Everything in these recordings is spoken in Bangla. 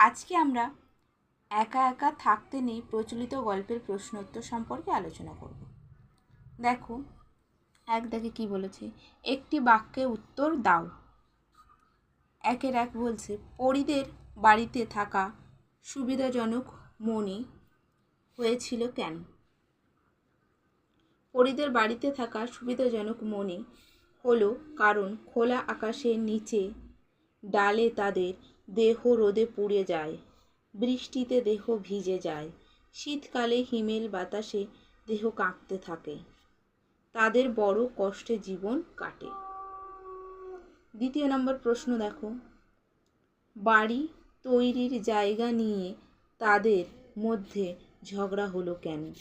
আজকে আমরা একা একা থাকতে নেই প্রচলিত গল্পের প্রশ্নোত্তর সম্পর্কে আলোচনা করব। দেখো, এক দাগে কী বলেছে, একটি বাক্যে উত্তর দাও। একের এক বলছে, পরিদের বাড়িতে থাকা সুবিধাজনক মনে হয়েছিল কেন? পরিদের বাড়িতে থাকা সুবিধাজনক মনে হলো কারণ খোলা আকাশের নিচে ডালে তাদের দেহ রোদে পুড়ে যায়, বৃষ্টিতে দেহ ভিজে যায়। শীতকালে হিমেল বাতাসে দেহ কাঁপতে থাকে। তাদের বড় কষ্টে জীবন কাটে। দ্বিতীয় নম্বর প্রশ্ন দেখো। বাড়ি তৈরির জায়গা নিয়ে তাদের মধ্যে ঝগড়া হলো কেন?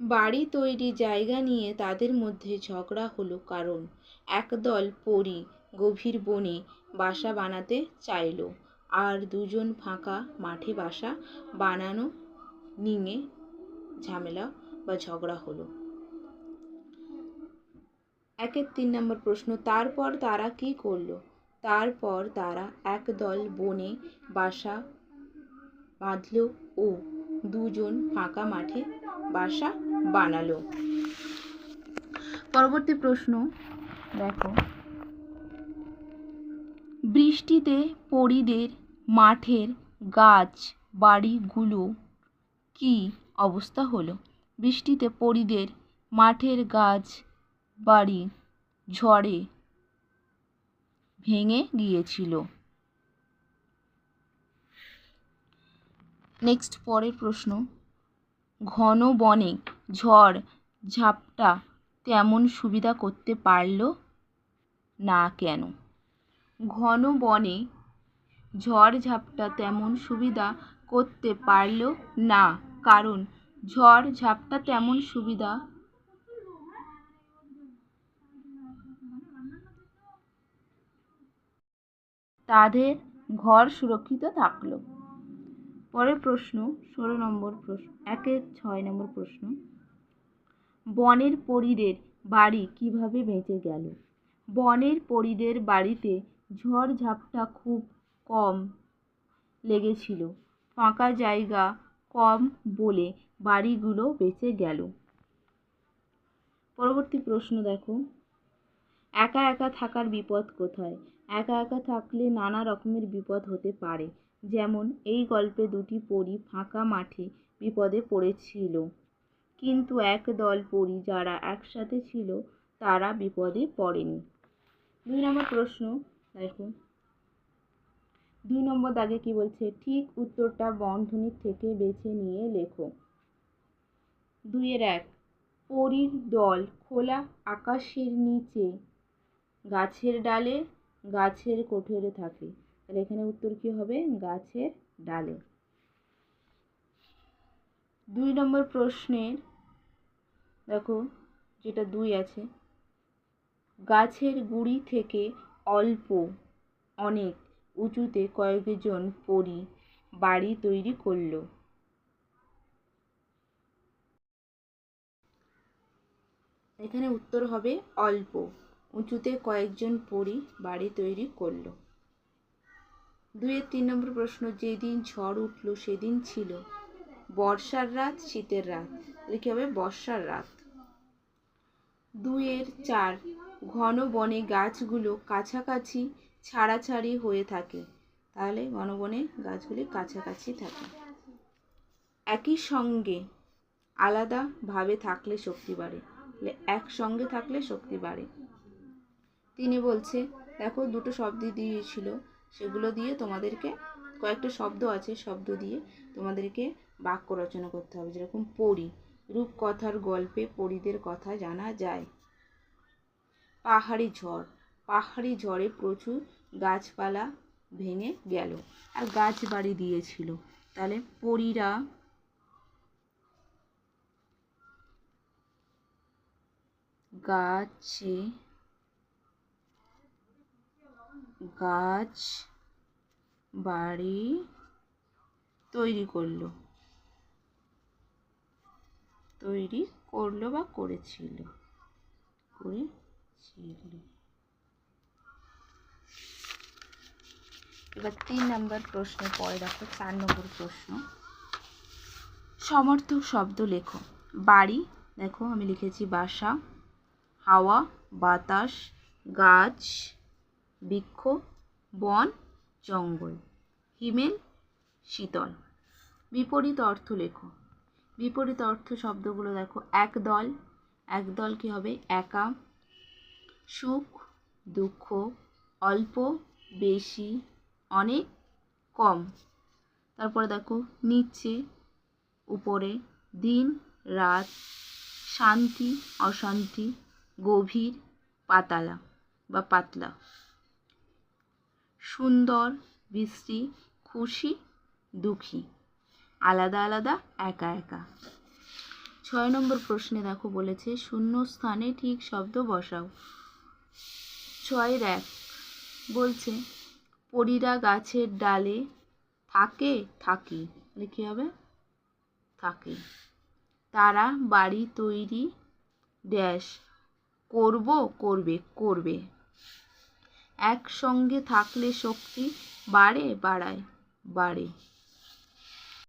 বাড়ি তৈরি জায়গা নিয়ে তাদের মধ্যে ঝগড়া হলো কারণ একদল পরী গভীর বনে বাসা বানাতে চাইলো। আর দুজন ফাঁকা মাঠে বাসা বানানো নিয়ে ঝামেলা বা ঝগড়া হলো। একের তিন নম্বর প্রশ্ন, তারপর তারা কি করল? তারপর তারা একদল বনে বাসা বাঁধল ও দুজন ফাঁকা মাঠে বাসা বানালো। পরবর্তী প্রশ্ন, দেখো। বৃষ্টিতে পরিদের মাঠের গাছ বাড়িগুলো কি অবস্থা হলো? বৃষ্টিতে পরিদের মাঠের গাছ বাড়ি ঝড়ে ভেঙে গিয়েছিল। নেক্সট, পরের প্রশ্ন। ঘন বনে ঝড় ঝাপটা তেমন সুবিধা করতে পারল না কেন? ঘন বনে ঝড় ঝাপটা তেমন সুবিধা করতে পারল না। কারণ ঝড় ঝাপটা তেমন সুবিধা তাদের ঘর সুরক্ষিত থাকল। পরের প্রশ্ন, ষোলো নম্বর প্রশ্ন, একের ছয় নম্বর প্রশ্ন, বনের পরীদের বাড়ি কীভাবে বেঁচে গেল? বনের পরীদের বাড়িতে ঝড় ঝাপটা খুব কম লেগেছিল। ফাঁকা জায়গা কম বলে বাড়িগুলো বেঁচে গেল। পরবর্তী প্রশ্ন দেখো। একা একা থাকার বিপদ কোথায়? একা একা থাকলে নানা রকমের বিপদ হতে পারে। যেমন এই গল্পে দুটি পরী ফাঁকা মাঠে বিপদে পড়েছিল। কিন্তু এক দল পরী যারা একসাথে ছিল, তারা বিপদে পড়েনি। দুই নম্বর প্রশ্ন দেখো দুই নম্বর দাগে কি বলছে? ঠিক উত্তরটা বন্ধনীর থেকে বেছে নিয়ে লেখো। দুইয়ের এক, পরীর দল খোলা আকাশের নিচে, গাছের ডালে, গাছের কোঠরে থাকে। তাহলে এখানে উত্তর কী হবে? গাছের ডালে। দুই নম্বর প্রশ্নের, দেখো যেটা দুই আছে, গাছের গুড়ি থেকে অল্প, অনেক, উঁচুতে কয়েকজন পরী বাড়ি তৈরি করল। এখানে উত্তর হবে অল্প, উঁচুতে কয়েকজন পরী বাড়ি তৈরি করল। দুইয়ের তিন নম্বর প্রশ্ন, যেদিন ঝড় উঠল সেদিন ছিল। বর্ষার রাত, শীতের রাত। তাহলে কী হবে বর্ষার রাত। দুইয়ের চার ঘন বনে গাছগুলো কাছাকাছি ছাড়াছাড়ি হয়ে থাকে। তাহলে ঘন বনে গাছগুলি কাছাকাছি থাকে। একই সঙ্গে আলাদাভাবে থাকলে শক্তি বাড়ে। একসঙ্গে থাকলে শক্তি বাড়ে। তিনি বলছে, দেখো, দুটো শব্দ দিয়েছিল। সেগুলো দিয়ে তোমাদেরকে, কয়েকটা শব্দ আছে, শব্দ দিয়ে তোমাদেরকে বাক্য রচনা করতে হবে। যেরকম পড়ি রূপকথার গল্পে পরীদের কথা জানা যায়। পাহাড়ি ঝড়। পাহাড়ি ঝড়ে প্রচুর গাছপালা ভেঙে গেল আর গাছ বাড়ি দিয়েছিল। তাহলে পরীরা গাছে গাছ বাড়ি তৈরি করল। তৈরি করল বা করেছিল? করেছিল এবার তিন নম্বর প্রশ্নে পরে দেখো, চার নম্বর প্রশ্ন। সমর্থক শব্দ লেখো। বাড়ি, দেখো আমি লিখেছি বাসা, হাওয়া, বাতাস, গাছ, বৃক্ষ, বন, জঙ্গল। হিমেল, শীতল। বিপরীত অর্থ লেখো। বিপরীত অর্থ শব্দগুলো দেখো, একদল। একদল কী হবে? একা। সুখ, দুঃখ অল্প, বেশি, অনেক কম। তারপরে দেখো, নিচে, উপরে, দিন, রাত, শান্তি, অশান্তি, গভীর, পাতালা বা পাতলা। সুন্দর বৃষ্টি খুশি, দুঃখী। আলাদা আলাদা, একা একা। ছয় নম্বর প্রশ্নে দেখো বলেছে শূন্য স্থানে ঠিক শব্দ বসাও। ছয়ের এক বলছে, পরীরা গাছের ডালে থাকে থাকে। তাহলে কী হবে? থাকে। তারা বাড়ি তৈরি ড্যাশ। করব, করবে করবে। একসঙ্গে থাকলে শক্তি বাড়ে, বাড়ায়, বাড়ে।